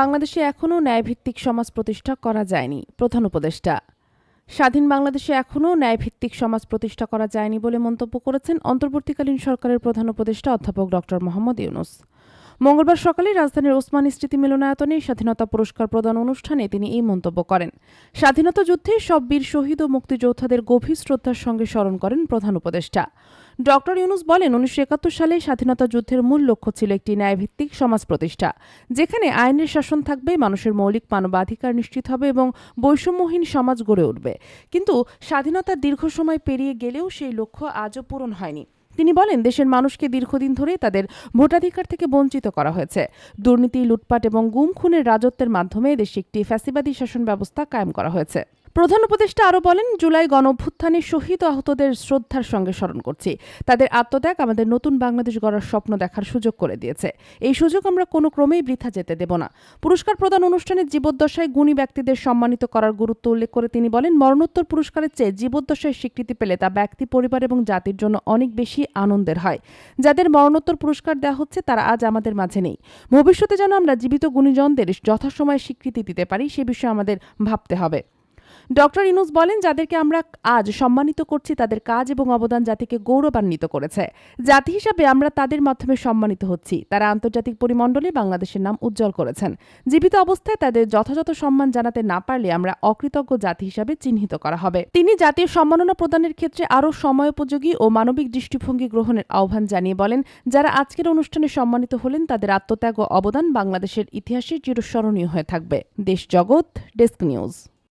বাংলাদেশে এখনও ন্যায়ভিত্তিক সমাজ প্রতিষ্ঠা করা যায়নি, প্রধান উপদেষ্টা। স্বাধীন বাংলাদেশে এখনও ন্যায়ভিত্তিক সমাজ প্রতিষ্ঠা করা যায়নি বলে মন্তব্য করেছেন অন্তর্বর্তীকালীন সরকারের প্রধান উপদেষ্টা অধ্যাপক ড মোহাম্মদ ইউনুস। মঙ্গলবার সকালে রাজধানীর ওসমানী স্মৃতি মিলনায়তনে স্বাধীনতা পুরস্কার প্রদান অনুষ্ঠানে তিনি এই মন্তব্য করেন। স্বাধীনতা যুদ্ধে সব বীর শহীদ ও মুক্তিযোদ্ধাদের গভীর শ্রদ্ধার সঙ্গে স্মরণ করেন প্রধান উপদেষ্টা। ডক্টর ইউনুস বলেন, উনিশশো একাত্তর সালে স্বাধীনতা যুদ্ধের মূল লক্ষ্য ছিল একটি ন্যায়ভিত্তিক সমাজ প্রতিষ্ঠা, যেখানে আইনের শাসন থাকবে, মানুষের মৌলিক মানবাধিকার নিশ্চিত হবে এবং বৈষম্যহীন সমাজ গড়ে উঠবে। কিন্তু স্বাধীনতার দীর্ঘ সময় পেরিয়ে গেলেও সেই লক্ষ্য আজও পূরণ হয়নি। তিনি বলেন, দেশের মানুষকে দীর্ঘদিন ধরে তাদের ভোটাধিকার থেকে বঞ্চিত করা হয়েছে। দুর্নীতি, লুটপাট এবং গুম, খুনের রাজত্বের মাধ্যমে দেশে একটি ফ্যাসিবাদী শাসন ব্যবস্থা কায়েম করা হয়েছে। প্রধান উপদেষ্টা আরও বলেন, জুলাই গণ অভ্যুত্থানে শহীদ আহতদের শ্রদ্ধার সঙ্গে স্মরণ করছি। তাদের আত্মত্যাগ আমাদের নতুন বাংলাদেশ গড়ার স্বপ্ন দেখার সুযোগ করে দিয়েছে। এই সুযোগ আমরা কোনো ক্রমেই বৃথা যেতে দেব না। পুরস্কার প্রদান অনুষ্ঠানে জীবদ্দশায় গুণী ব্যক্তিদের সম্মানিত করার গুরুত্ব উল্লেখ করে তিনি বলেন, মরণোত্তর পুরস্কারের চেয়ে জীবদ্দশায় স্বীকৃতি পেলে তা ব্যক্তি, পরিবার এবং জাতির জন্য অনেক বেশি আনন্দের হয়। যাদের মরণোত্তর পুরস্কার দেওয়া হচ্ছে, তারা আজ আমাদের মাঝে নেই। ভবিষ্যতে যেন আমরা জীবিত গুণীজনদের যথাসময়ে স্বীকৃতি দিতে পারি, সে বিষয়ে আমাদের ভাবতে হবে। ডক্টর ইনুস বলেন, যাদেরকে আমরা আজ সম্মানিত করছি, তাদের কাজ এবং অবদান জাতিকে গৌরবান্বিত করেছে। জাতি হিসাবে আমরা তাদের মাধ্যমে সম্মানিত হচ্ছি। তারা আন্তর্জাতিক পরিমণ্ডলে বাংলাদেশের নাম উজ্জ্বল করেছেন। জীবিত অবস্থায় তাদের যথাযথ সম্মান জানাতে না পারলে আমরা অকৃতজ্ঞ জাতি হিসাবে চিহ্নিত করা হবে। তিনি জাতীয় সম্মাননা প্রদানের ক্ষেত্রে আরও সময়োপযোগী ও মানবিক দৃষ্টিভঙ্গি গ্রহণের আহ্বান জানিয়ে বলেন, যারা আজকের অনুষ্ঠানে সম্মানিত হলেন, তাদের আত্মত্যাগ ও অবদান বাংলাদেশের ইতিহাসে চিরস্মরণীয় হয়ে থাকবে। দেশ জগৎ, ডেস্ক নিউজ।